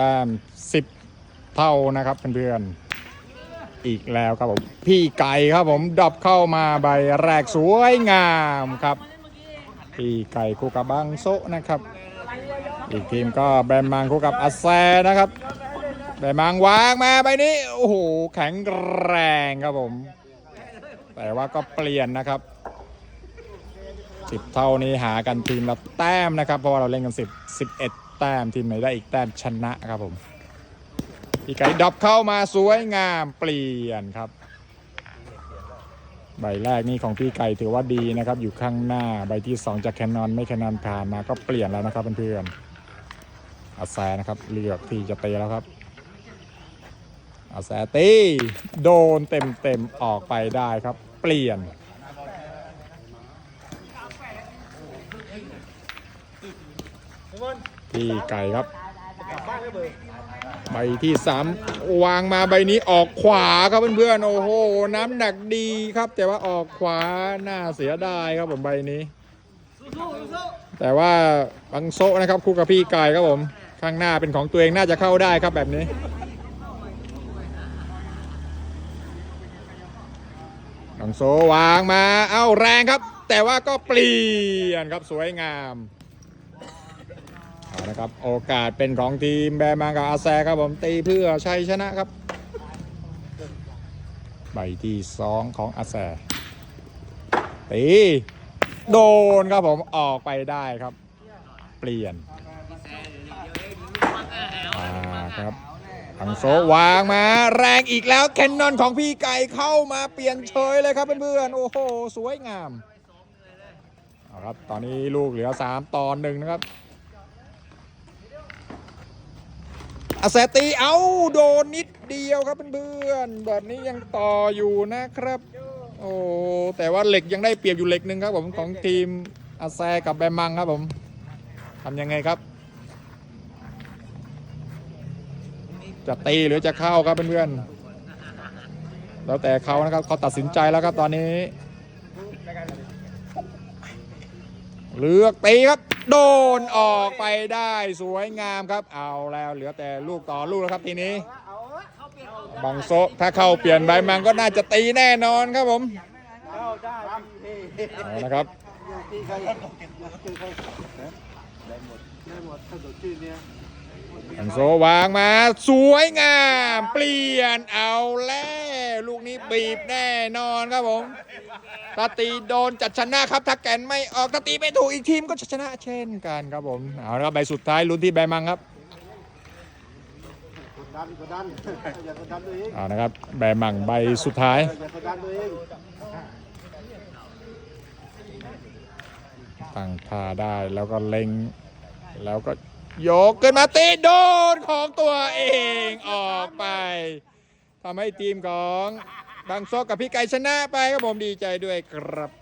ต้ม10เท่านะครับเพื่อนๆอีกแล้วครับผมพี่ไก่ครับผมดับเข้ามาใบแรกสวยงามครับ พี่ไก่คู่กับบังโซนะครับ อีกทีมก็แบมมังคู่กับอาแซนะครับแบมมังวางมาใบนี้โอ้โหแข็งแรงครับผม แต่ว่าก็เปลี่ยนนะครับสิบเท่านี้หากันทีมละแต้มนะครับ เพราะว่าเราเล่นกันสิบสิบเอ็ด แต้มทีมไหนได้อีกแต้มชนะครับผมพี่ไก่ดับเข้ามาสวยงามเปลี่ยนครับ ใบแรกนี่ของพี่ไก่ถือว่าดีนะครับ อยู่ข้างหน้าใบที่ 2จากแคนนอนไม่แคนนอนผ่านมาก็เปลี่ยนแล้วนะครับเพื่อนๆอาแซนะครับเลือกที่จะเตะแล้วครับอาแซตีโดนเต็มเต็มๆออกไปได้ครับ เปลี่ยน พี่ไก่ครับ ใบที่สามวางมาใบนี้ออกขวาครับเพื่อนๆโอ้โห น้ำหนักดีครับ แต่ว่าออกขวาน่าเสียดายครับผมใบนี้ แต่ว่าบังโซนะครับคู่กับพี่ไก่ครับผมข้างหน้าเป็นของตัวเองน่าจะเข้าได้ครับแบบนี้บังโซวางมาเอ้าแรงครับ แต่ว่าก็เปลี่ยนครับสวยงามาละครับ โอกาสเป็นของทีมแบร์มากับอาแซครับผมตีเพื่อชัยชนะครับ ใบที่สองของอาแซตีโดนครับผมออกไปได้ครับ เปลี่ยนครับทังโซวางมา แรงอีกแล้วแคนนอนของพี่ไก่เข้ามาเปลี่ยนเฉยเลยครับเพื่อนๆโอ้โห สวยงามเอาครับ ตอนนี้ลูกเหลือ 3 ตอนหนึ่งนะครับ อาแซตีเอาโดนนิดเดียวครับเพื่อนๆแบบนี้ยังต่ออยู่นะครับ โอ้แต่ว่าเหล็กยังได้เปรียบอยู่เหล็กหนึ่งครับผมของทีมอาแซกับแบมังครับผมทำยังไงครับ จะตีหรือจะเข้าครับเพื่อนๆแล้วแต่เขานะครับเขาตัดสินใจแล้วครับตอนนี้ เลือกตีครับ โดนออกไปได้สวยงามครับ เอาแล้วเหลือแต่ลูกต่อลูกแล้วครับทีนี้ บังโซะถ้าเข้าเปลี่ยนใบมังก็น่าจะตีแน่นอนครับผมเอานะครับบังโโซวางมา สวยงาม เปลี่ยนเอาแล้วลูกนี้บีบแน่นอนครับผมถ้าตีโดนจัดชนะครับถ้าแกนไม่ออกถ้าตีไม่ถูกอีกทีมก็จะชนะเช่นกันครับผมเอาละครับใบสุดท้ายลุ้นที่ใบมังครับกดดันกดดันอย่ากดดันตัวเองเอานะครับใบมังใบสุดท้าย อย่ากดดันตัวเองตั้งท่าได้แล้วก็เล็งแล้วก็ ยกขึ้นมาตีโดนของตัวเองออกไปทำให้ทีมของบางโซกกับพี่ไก่ชนะไปครับผมดีใจด้วยครับ